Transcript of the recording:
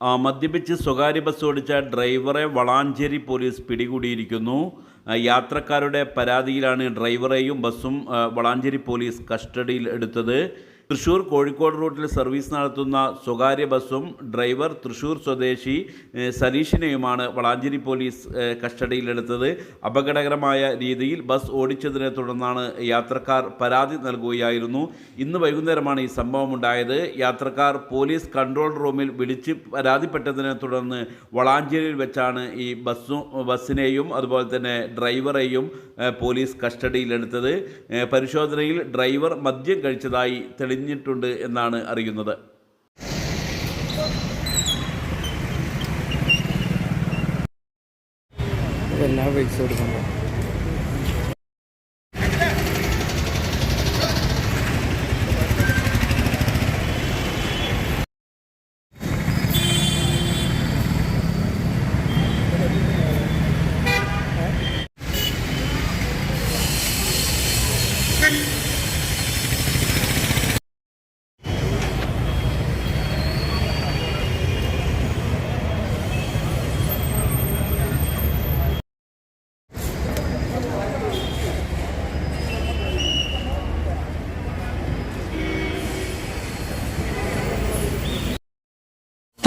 മദ്യപിച്ച് സ്വകാര്യ ബസ് ഓടിച്ച ഡ്രൈവറെ വളാഞ്ചേരി പോലീസ് പിടികൂടിയിരിക്കുന്നു. യാത്രക്കാരുടെ പരാതിയിലാണ് ഡ്രൈവറെയും ബസ്സും വളാഞ്ചേരി പോലീസ് കസ്റ്റഡിയിൽ എടുത്തത്. തൃശൂർ കോഴിക്കോട് റൂട്ടിൽ സർവീസ് നടത്തുന്ന സ്വകാര്യ ബസ്സും ഡ്രൈവർ തൃശ്ശൂർ സ്വദേശി സനീഷിനെയുമാണ് വളാഞ്ചേരി പോലീസ് കസ്റ്റഡിയിലെടുത്തത്. അപകടകരമായ രീതിയിൽ ബസ് ഓടിച്ചതിനെ തുടർന്നാണ് യാത്രക്കാർ പരാതി നൽകുകയായിരുന്നു. ഇന്ന് വൈകുന്നേരമാണ് ഈ സംഭവം ഉണ്ടായത് യാത്രക്കാർ പോലീസ് കൺട്രോൾ റൂമിൽ വിളിച്ച് പരാതിപ്പെട്ടതിനെ തുടർന്ന് വളാഞ്ചേരിയിൽ വെച്ചാണ് ഈ ബസ്സും ബസ്സിനെയും അതുപോലെ തന്നെ ഡ്രൈവറെയും പോലീസ് കസ്റ്റഡിയിലെടുത്തത്. പരിശോധനയിൽ ഡ്രൈവർ മദ്യം കഴിച്ചതായി തെളിഞ്ഞിട്ടുണ്ട് എന്നാണ് അറിയുന്നത്. എല്ലാ you കൊടുക്കണം.